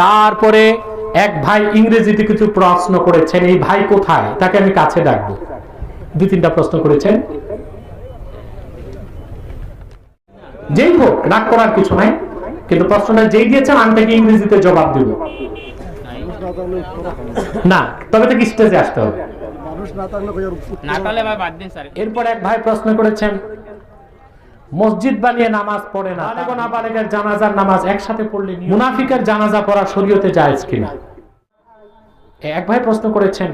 তারপরে এক ভাই ইংরেজিতে কিছু প্রশ্ন করেছেন এই ভাই কোথায়? তাকে আমি কাছে ডাকবো। দুই তিনটা প্রশ্ন করেছেন। যেই হোক রাগ করার কিছু নাই কিন্তু প্রশ্নটা যেই দিয়েছেন আমি তাকে ইংরেজিতে জবাব দিব। না তবে তাকে স্টেজে আসতে হবে। এরপর এক ভাই প্রশ্ন করেছেন মসজিদ বানিয়ে নামাজ পড়ে না। বালেগ না বালেগের জানাজার নামাজ একসাথে পড়লে মুনাফিকের জানাজা পড়া শরীয়তে জায়েজ কিনা এক ভাই প্রশ্ন করেছেন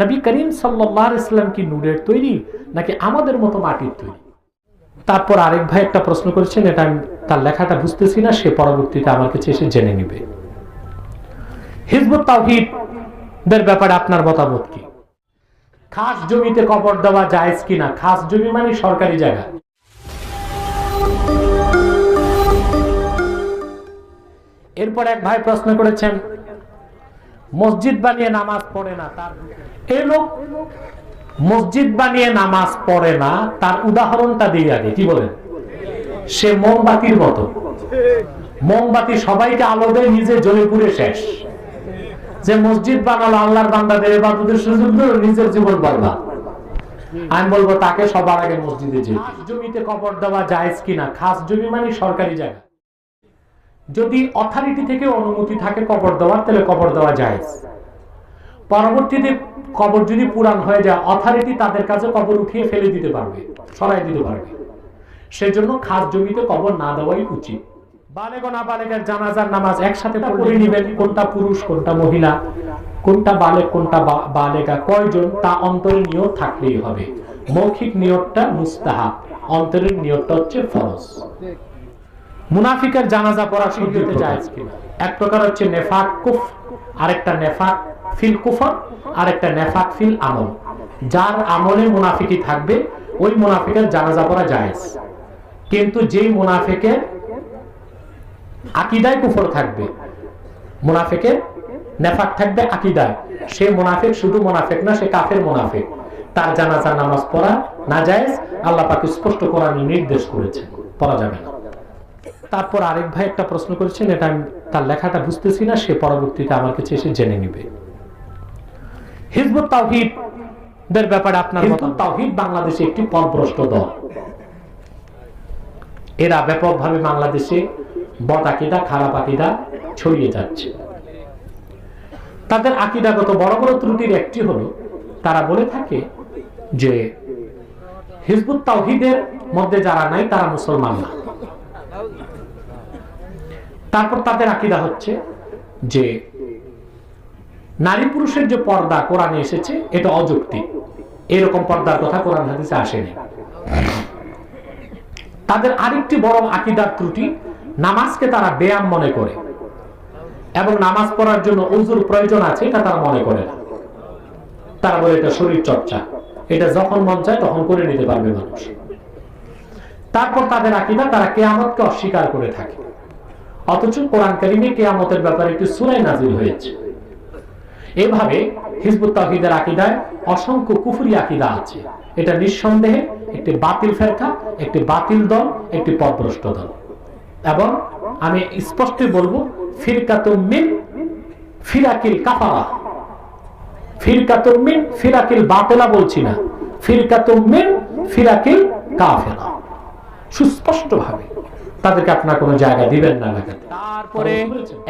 নবী করিম সাল্লাল্লাহু আলাইহি সাল্লাম কি নূরের তৈরি নাকি আমাদের মতো মাটির তৈরি? তারপর আরেক ভাই একটা প্রশ্ন করেছেন এটা আমি তার লেখাটা বুঝতেছি না সে পরবর্তীতে আমার কাছে এসে জেনে নিবে। হিজবুত তাওহীদের ব্যাপারে আপনার মতামত কি? খাস জমিতে কবর দেওয়া জায়েজ কিনা খাস জমি মানে সরকারি জায়গা। এরপর এক ভাই প্রশ্ন করেছেন, মসজিদ বানিয়ে নামাজ পড়ে না, তার এই লোক মসজিদ বানিয়ে নামাজ পড়ে না, তার উদাহরণটা দিয়ে আগে, কি বলেন? সে মোমবাতির মতো। মোমবাতি সবাইকে আলো দেয়, নিজে জ্বলে পুড়ে শেষ। যে মসজিদ বানালো আল্লাহর বান্দাদের এবাদতের সুযোগ নিজের জীবন বরবাদ আমি বলব, তাকে সবার আগে মসজিদে যে জমিতে কবর দেওয়া যায় কিনা? খাস জমি মানে সরকারি জায়গা। যদি অথরিটি থেকে অনুমতি থাকে কবর দেওয়ার, তাহলে কবর দেওয়া জায়েজ। পরবর্তীতে কবর যদি পুরান হয়ে যায় অথরিটি তাদের কাছে কবর উঠিয়ে ফেলে দিতে পারবে, সরাই দিতে পারবে। সেজন্য খাস জমিতে কবর না দেওয়াই উচিত। মৌখিক নিয়তটা মুস্তাহাব, অন্তরের নিয়তটা হচ্ছে ফরজ। মুনাফিকের জানাজা পড়া শরীয়তে জায়েজ কিনা এক প্রকার হচ্ছে নেফাক কুফ আরেকটা নেফাক ফিল কুফর আরেকটা নেফাক ফিল আমল। যার আমলে মুনাফিকি থাকবে ওই মুনাফিকের জানাজা পড়া জায়েজ। কিন্তু যেই মুনাফিকের আকিদায় কুফর থাকবে মুনাফিকের নেফাক থাকবে আকিদায়। সে মুনাফিক শুধু মুনাফিক না সে কাফের মুনাফিক। তার জানাজা নামাজ পড়া না জায়েজ আল্লাহ পাক স্পষ্ট কোরআনে নির্দেশ করেছেন। পড়া যাবে না। তারপর আরেক ভাই একটা প্রশ্ন করেছেন এটা আমি তার লেখাটা বুঝতেছি না সে পরবর্তীতে আমার কাছে এসে জেনে নিবে। হিজবুত তাওহীদ দের ব্যাপারে আপনার হিজবুত তাওহীদ বাংলাদেশে একটি পথভ্রষ্ট দল। এরা ব্যাপকভাবে বাংলাদেশে বদ আকিদা খারাপ আকিদা ছড়িয়ে যাচ্ছে। তাদের আকিদাগত বড় বড় ত্রুটির একটি হলো তারা বলে থাকে যে হিজবুত তাওহীদের মধ্যে যারা নাই তারা মুসলমান না। তারপর তাদের আকিদা হচ্ছে যে নারী পুরুষের যে পর্দা কোরআনে এসেছে, এটা অযৌক্তিক। এরকম পর্দার কথা কোরআন হাদিসে আসেনি। তাদের আরেকটি বড় আকিদার ত্রুটি, নামাজকে তারা ব্যায়াম মনে করে। এবং নামাজ পড়ার জন্য উজুর প্রয়োজন আছে, এটা তারা মনে করে না। তারা বলে এটা শরীর চর্চা। এটা যখন মন চায় তখন করে নিতে পারবে মানুষ। তারপর তাদের আকিদা, তারা কেয়ামতকে অস্বীকার করে থাকে। অথচ কোরআন কারিমে কেয়ামতের ব্যাপারে একটি সুরাই নাজিল হয়েছে। এভাবে হিজবুত তাহিদের আকিদায় অসংখ্য কুফুরি আকিদা আছে। এটা নিঃসন্দেহে একটি বাতিল ফেরকা, একটি বাতিল দল, একটি পথভ্রষ্ট দল। এবং আমি স্পষ্ট বলব ফিরকাতুম মিন ফিরাকিল কাফারা। ফিরকাতুম মিন ফিরাকিল বাতেলা বলছি না। ফিরকাতুম মিন ফিরাকিল কাফেরা। সুস্পষ্ট ভাবে তাদেরকে আপনার কোনো জায়গা দিবেন না তারপরে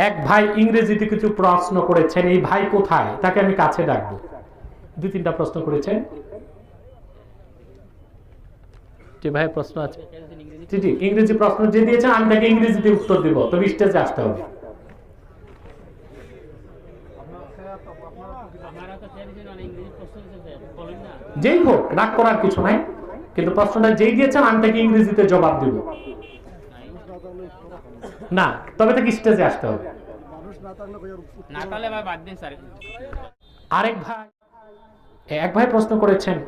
এক ভাই ইংরেজিতে কিছু প্রশ্ন করেছেন এই ভাই কোথায়? তাকে আমি কাছে ডাকবো। দুই তিনটা প্রশ্ন করেছেন। ভাই প্রশ্ন আছে। জি জি ইংরেজি প্রশ্ন যে দিয়েছেন আমি তাকে ইংরেজিতে উত্তর দিব। তবে স্টেজে আসতে হবে। আপনারা তো টেনশন অনেক ইংরেজি প্রশ্ন দিতেছেন বলেন না যেই হোক রাগ করার কিছু নাই। কিন্তু প্রশ্নটা যেই দিয়েছেন আমি তাকে ইংরেজিতে জবাব দিব। না তবে তাকে স্টেজে আসতে হবে। আরেক ভাই এক ভাই প্রশ্ন করেছেন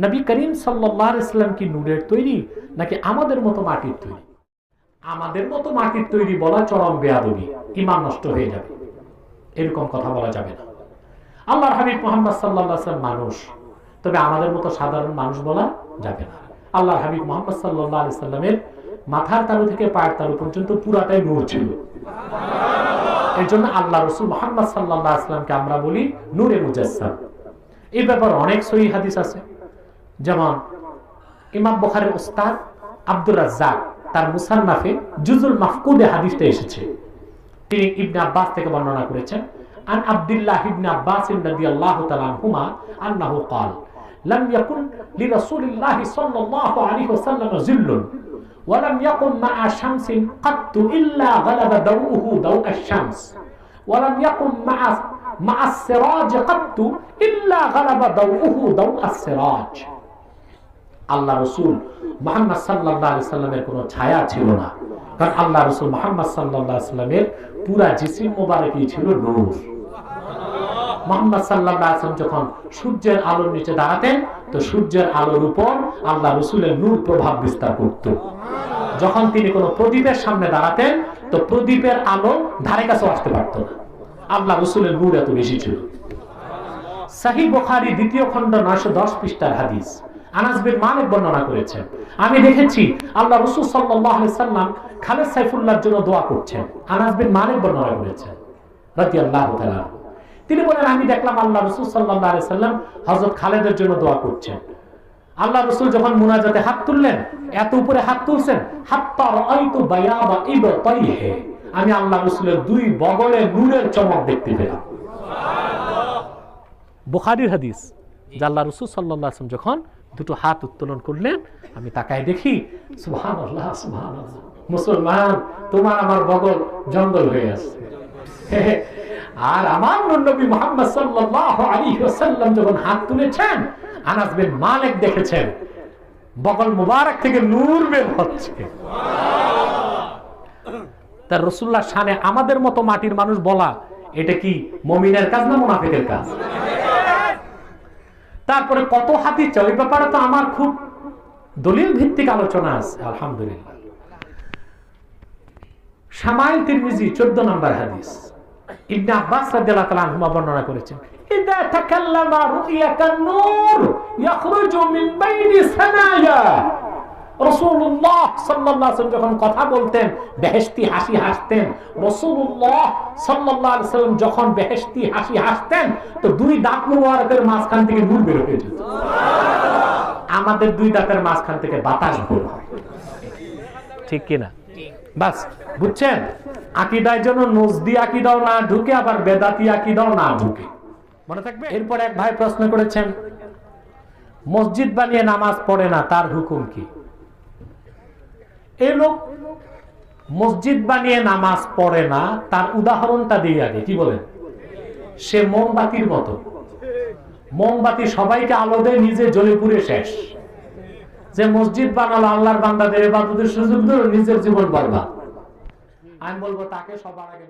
নবী করিম সাল্লাম কি নূরের তৈরি নাকি আমাদের মতো মাটির তৈরি? আমাদের মতো মাটির তৈরি বলা চরম বেয়াদবি ইমান নষ্ট হয়ে যাবে। এরকম কথা বলা যাবে না। আল্লাহর হাবিব মোহাম্মদ সাল্লাল্লাহু আলাইহি মানুষ তবে আমাদের মতো সাধারণ মানুষ বলা যাবে না। আল্লাহ হাবিব মোহাম্মদ সাল্লাহ আলি সাল্লামের মাথার তালু থেকে পায়ের তালু পর্যন্ত পুরাটাই নূর ছিল। এর জন্য আল্লাহ রসুল মোহাম্মদ সাল্লাহ আসলামকে আমরা বলি নূরে মুজাসাম এই ব্যাপার অনেক সহি হাদিস আছে। যেমন ইমাম বখারের ওস্তাদ আব্দুল রাজ্জাক তার মুসান্নাফে জুজুল মাহকুদে হাদিসটা এসেছে। তিনি ইবনে আব্বাস থেকে বর্ণনা করেছেন, আন আব্দুল্লাহ ইবনে আব্বাস রাদিয়াল্লাহু তাআলা হুমা আন্নাহু ক্বালা। لم يكن لرسول الله صلى الله عليه وسلم ظل ولم يكن مع شمس قط إلا غلب ضوءه ضوء الشمس ولم يكن مع مع السراج قط إلا غلب ضوءه ضوء السراج আল্লাহ রসুল মোহাম্মদ সাল্লাহ সাল্লামের কোনো ছায়া ছিল না কারণ আল্লাহ রসুল মোহাম্মদ সাল্লাহ সাল্লামের পুরা জিসিম মোবারকই ছিল নূর মোহাম্মদ সাল্লাহ আসলাম যখন সূর্যের আলোর নিচে দাঁড়াতেন, তো সূর্যের আলোর উপর আল্লাহ রসুলের নূর প্রভাব বিস্তার করত। যখন তিনি কোনো প্রদীপের সামনে দাঁড়াতেন, তো প্রদীপের আলো ধারে কাছেও আসতে পারত না। আল্লাহ রসুলের নূর এত বেশি ছিল। সাহি বুখারী দ্বিতীয় খণ্ড নয়শো দশ পৃষ্ঠার হাদিস। আনাস বিন মালিক বর্ণনা করেছেন। আমি দেখেছি, আল্লাহ রসুল আলাইহি সাল্লাম খালেদ সাইফুল্লাহর জন্য দোয়া করছেন। আনাস বিন মালিক বর্ণনা করেছেন। রাদিয়াল্লাহু তাআলা তিনি বলেন, আমি দেখলাম আল্লাহ রসুল আলাইহি সাল্লাম হযরত খালেদের জন্য দোয়া করছেন। আল্লাহ রসুল যখন মুনাজাতে হাত তুললেন, এত উপরে হাত তুলছেন আমি আল্লাহ রসুলের দুই বগলে নূরের চমক দেখতে পেলাম। বুখারির হাদিস আল্লাহ রসুল সাল্লাহ আসলাম যখন দুটো হাত উত্তোলন করলেন, আমি তাকায় দেখি সুহান আল্লাহ সুহান মুসলমান, তোমার আমার বগল জঙ্গল হয়ে আসছে আর আমার নবী মোহাম্মদ সাল্লাল্লাহু আলাইহি ওয়াসাল্লাম যখন হাত তুলেছেন, আনাস বিন মালিক দেখেছেন বগল মুবারক থেকে নূর বের হচ্ছে। তার রসুল্লাহ শানে আমাদের মতো মাটির মানুষ বলা, এটা কি মমিনের কাজ না মুনাফিকের কাজ? তারপরে কত হাতি ওই ব্যাপারে তো আমার খুব দলিল ভিত্তিক আলোচনা আছে, আলহামদুলিল্লাহ। সামাইল তিরমিজি 14 নম্বর হাদিস। ইবনে আব্বাস রাদিয়াল্লাহু তাআলা বর্ণনা করেছেন, ইদা তাকাল্লামা নূর মিন বাইনি সানায়া। রাসূলুল্লাহ সাল্লাল্লাহু আলাইহি যখন কথা বলতেন, বেহেশতি হাসি হাসতেন, রাসূলুল্লাহ সাল্লাল্লাহু আলাইহি যখন বেহেশতি হাসি হাসতেন, তো দুই দাঁত মুবারকের মাঝখান থেকে নূর বের হয়ে যেত। আমাদের দুই দাঁতের মাঝখান থেকে বাতাস বের হয়। ঠিক কিনা? বাস, বুঝছেন? আকিদায় যেন নজদি আকিদাও না ঢুকে আবার বেদাতি আকিদাও না ঢুকে। মনে থাকবে? এরপর এক ভাই প্রশ্ন করেছেন মসজিদ বানিয়ে নামাজ পড়ে না তার হুকুম কি? এই লোক মসজিদ বানিয়ে নামাজ পড়ে না তার উদাহরণটা দিয়ে আগে কি বলেন? সে মোমবাতির মতো। মোমবাতি সবাইকে আলো দেয় নিজে জ্বলে পুড়ে শেষ। যে মসজিদ বানালো আল্লাহর বান্দাদের এবাদতের সুযোগ দিল নিজের জীবন বরবাদ। আমি বলব তাকে সবার আগে